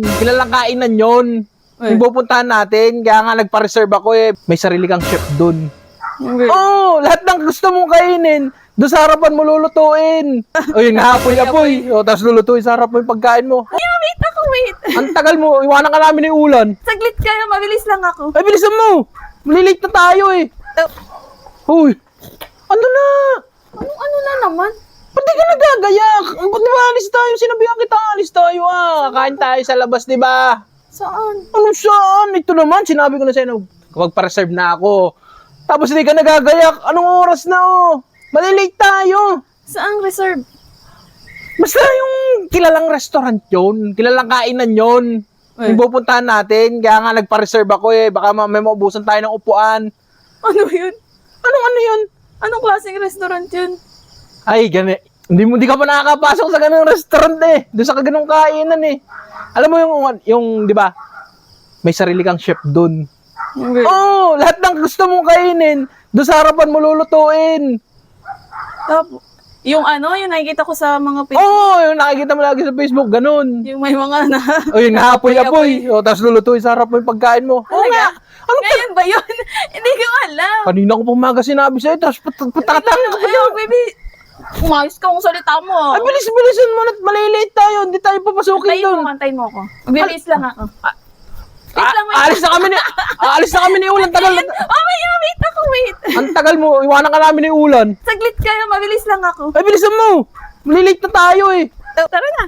Kilalang kainan yon. Ay. Yung pupuntahan natin, kaya nga nagpa-reserve ako eh. May sarili kang chef dun. Okay. Oo, oh, lahat ng gusto mong kainin, doon sa harapan mo lulutuin. O yun apoy-apoy. O, tapos lulutuin sa harap mo yung pagkain mo. Yeah, wait ako, wait. Ang tagal mo, iwanan ka namin ng ulan. Saglit kayo, mabilis lang ako. Ay, bilisan mo! Malilate na tayo eh. Uy, ano na? Anong ano na naman? Ba't di ka nagagayak? Ba't ba alis tayo? Sinabihan kita, alis tayo ah. Kain tayo sa labas, di ba? Saan? Ano saan? Ito naman, sinabi ko na sa'yo, kapag pa-reserve na ako. Tapos hindi ka nagagayak. Anong oras na oh? Malilate tayo. Saan reserve? Basta yung kilalang restaurant yun, kilalang kainan yun. Ay. Yung pupuntahan natin, kaya nga nagpa-reserve ako eh. Baka ma- may maubusan tayo ng upuan. Ano yun? Anong ano yun? Anong klaseng restaurant yun? Ay, gani. Hindi mo di ka pa nakakapasok sa ganung restaurant eh. Doon sa ganung kainan eh. Alam mo yung, yung di ba? May sarili kang chef doon. Okay. Oo, oh, lahat ng gusto mong kainin, doon sa harapan mo lulutuin. Tapos, yung ano, yung nakikita ko sa mga Oo, page, oh, yung nakikita mo lagi sa Facebook, ganun. yung may mga na... O yun, nga, apoy-apoy. O, tapos lulutuin sa harap mo yung pagkain mo. Oo nga. Ano? Ngayon ba yun? Hindi ko alam. Kanina ko pa umaga sinabi sa'yo, tapos pat- patakatang ka pa Ayaw, baby. Umayos ka kung salita mo. Ay, bilis-bilisan mo at malilate tayo. Hindi tayo papasukin Antayin doon. mo, antayin mo ako. Magbibis lang ako. Wait Ah, lang, wait. alis na kami ni... Alis na kami ni Ulan. Tagal. Oh, may wait ako, wait. Ang tagal mo. Iwanan ka namin ni Ulan. Saglit kayo, mabilis lang ako. Ay, bilisan mo. Malilate na tayo eh. Tara na.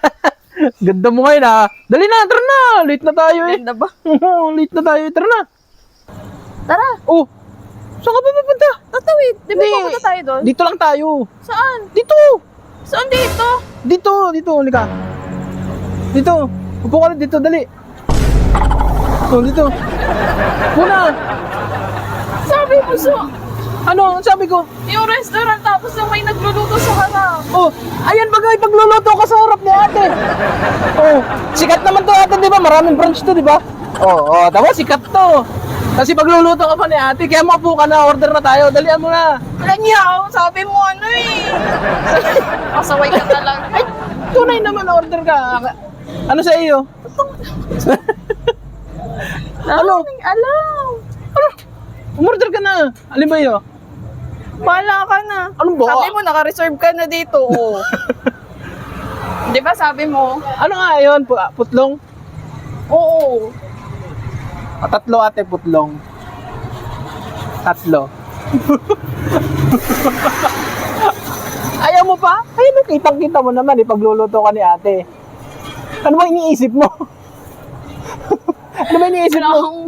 Ganda mo ngayon ah. Dali na, tara na. Late na tayo eh. Ganda ba? Late na tayo. Tara na. Tara. Oh, saan ka ba pupunta? Tatawid. Di ba pupunta tayo doon? Dito lang tayo. Saan? Dito. Saan dito? Dito, dito. Halika. Dito. Upo ka na dito. Dali. Oh, dito. Muna. Sabi mo so, Ano, ang sabi ko? yung restaurant tapos yung may nagluluto sa harap. Oh, ayan bagay, pagluluto ka sa harap ni ate. Oh, sikat naman to ate, di ba? Maraming branch to, di ba? Oh, oh, tama, sikat to. Kasi pagluluto ka pa ni ate, kaya mapo ka na, order na tayo, dalian mo na. Wala niya, sabi mo ano eh. Pasaway ka talaga. Ay, tunay naman order ka. Ano sa iyo? Ano? Alam. Ano? Umorder ka na. Alin ba yun? Bahala ka na. Anong ba? Sabi mo, naka-reserve ka na dito. Oh. Di ba sabi mo? Ano nga yun? Pu- Putlong? Oo. Ah, tatlo ate, putlong. Tatlo. Ayaw mo pa? Ayun, no, kitang-kita mo naman, eh, pagluluto ka ni ate. Ano ba iniisip mo? ano ba iniisip Wala mo? akong...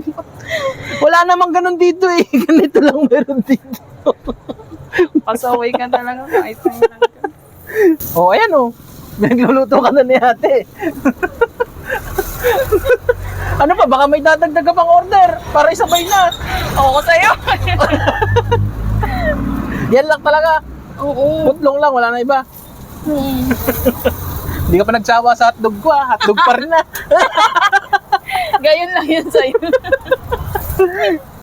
Wala namang ganun dito eh. Ganito lang meron dito. Pasaway ka talaga. Kahit na lang ka. oh, ayan oh. Nagluluto ka na ni ate. Ano pa, baka may dadagdag pang order para isabay na. Oo, sa'yo. Yan lang talaga. Oo. Putlong lang, wala na iba. Hmm. Hindi ka pa nagsawa sa hotdog ko ah. Hotdog pa rin na. Gayon lang yun sa'yo.